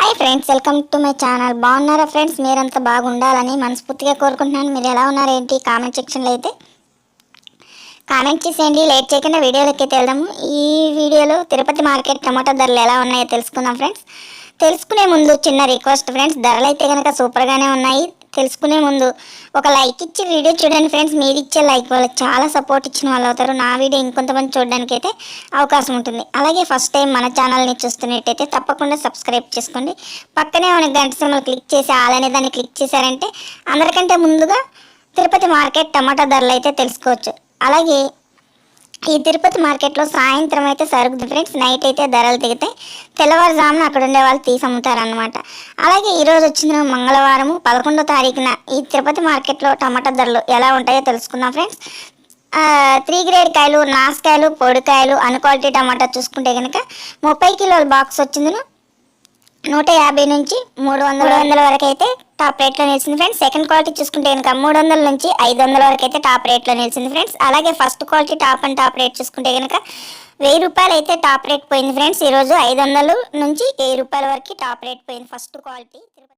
Hi friends welcome to my channel బాగున్నారా friends మీరంతా బాగుండాలని మనస్ఫూర్తిగా కోరుకుంటున్నాను. మీరు ఎలా ఉన్నారు ఏంటి? కామెంట్ సెక్షన్లో అయితే కామెంట్ చేసేయండి. లేట్ చేయకుండా వీడియోలోకి అయితే వెళ్దాము. ఈ వీడియోలో తిరుపతి మార్కెట్ టమాటా ధరలు ఎలా ఉన్నాయో తెలుసుకుందాం ఫ్రెండ్స్ తెలుసుకునే ముందు చిన్న రిక్వెస్ట్ ఫ్రెండ్స్ ధరలు అయితే కనుక సూపర్గానే ఉన్నాయి. తెలుసుకునే ముందు ఒక లైక్ ఇచ్చి వీడియో చూడండి ఫ్రెండ్స్. మీరు ఇచ్చే లైక్ వాళ్ళు చాలా సపోర్ట్ ఇచ్చిన వాళ్ళు అవుతారు. నా వీడియో ఇంకొంతమంది చూడడానికి అయితే అవకాశం ఉంటుంది. అలాగే ఫస్ట్ టైం మన ఛానల్ని చూస్తున్నట్టయితే తప్పకుండా సబ్స్క్రైబ్ చేసుకోండి. పక్కనే ఉన్న గంట సినిమాలు క్లిక్ చేసి అలానే దాన్ని క్లిక్ చేశారంటే అందరికంటే ముందుగా తిరుపతి మార్కెట్ టమాటా ధరలు అయితే తెలుసుకోవచ్చు. అలాగే ఈ తిరుపతి మార్కెట్లో సాయంత్రం అయితే సరుకుద్ది ఫ్రెండ్స్. నైట్ అయితే ధరలు దిగుతాయి తెల్లవారుజామున అక్కడ ఉండే వాళ్ళు తీసి అమ్ముతారనమాట అలాగే ఈరోజు వచ్చిన మంగళవారం పదకొండో తారీఖున ఈ తిరుపతి మార్కెట్లో టమాటా ధరలు ఎలా ఉంటాయో తెలుసుకుందాం ఫ్రెండ్స్. త్రీ గ్రేడ్ కాయలు నాసుకాయలు పొడికాయలు అన్క్వాలిటీ టమాటా చూసుకుంటే కనుక ముప్పై కిలోల బాక్స్ వచ్చిందిను. నూట యాభై నుంచి మూడు వందల వందల వరకు అయితే టాప్ రేట్లో నిలిచింది ఫ్రెండ్స్. సెకండ్ క్వాలిటీ చూసుకుంటే కనుక మూడు వందల నుంచి ఐదు వందల వరకు అయితే టాప్ రేట్లో నిలిచింది ఫ్రెండ్స్. అలాగే first quality top and top rate చూసుకుంటే కనుక వెయ్యి రూపాయలు అయితే టాప్ రేట్ పోయింది ఫ్రెండ్స్. ఈరోజు ఐదు వందలు నుంచి వెయ్యి రూపాయల వరకు టాప్ రేట్ పోయింది ఫస్ట్ క్వాలిటీ.